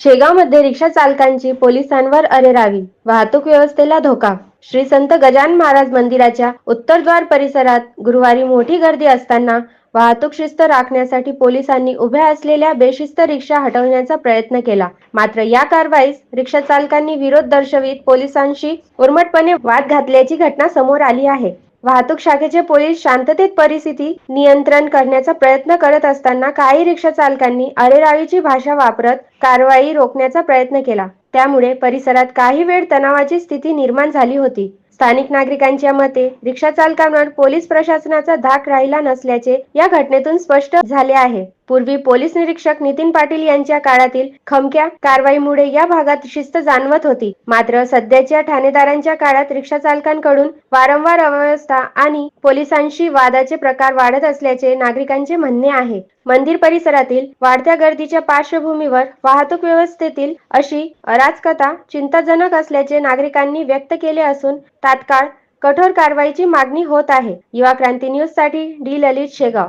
शेगावमध्ये रिक्षा चालकांची पोलिसांवर अरेरावी. वाहतूक व्यवस्थेला धोका. श्री संत गजान महाराज मंदिराच्या उत्तरद्वार परिसरात गुरुवारी मोठी गर्दी असताना वाहतूक शिस्त राखण्यासाठी पोलिसांनी उभ्या असलेल्या बेशिस्त रिक्षा हटवण्याचा प्रयत्न केला. मात्र या कारवाईस रिक्षा चालकांनी विरोध दर्शवित पोलिसांशी उर्मटपणे वाद घातल्याची घटना समोर आली आहे. वाहतूक शाखेचे पोलीस शांततेत परिस्थिती नियंत्रण करण्याचा प्रयत्न करत असताना काही रिक्षा चालकांनी अरेरावीची भाषा वापरत कारवाई रोखण्याचा प्रयत्न केला. त्यामुळे परिसरात काही वेळ तणावाची स्थिती निर्माण झाली होती. स्थानिक नागरिकांच्या मते रिक्षा चालकांवर पोलीस प्रशासनाचा धाक राहिला नसल्याचे या घटनेतून स्पष्ट झाले आहे. पूर्वी पोलीस निरीक्षक नितीन पाटील यांच्या काळातील खमक्या कारवाईमुळे या भागात शिस्त जाणवत होती. मात्र सध्याच्या ठाणेदारांच्या काळात रिक्षा चालकांकडून वारंवार अव्यवस्था आणि पोलिसांशी वादाचे प्रकार वाढत असल्याचे नागरिकांचे म्हणणे आहे. मंदिर परिसरातील वाढत्या गर्दीच्या पार्श्वभूमीवर वाहतूक व्यवस्थेतील अशी अराजकता चिंताजनक असल्याचे नागरिकांनी व्यक्त केले असून तात्काळ कठोर कारवाईची मागणी होत आहे. युवा क्रांती न्यूजसाठी डी. ललित शेगाव.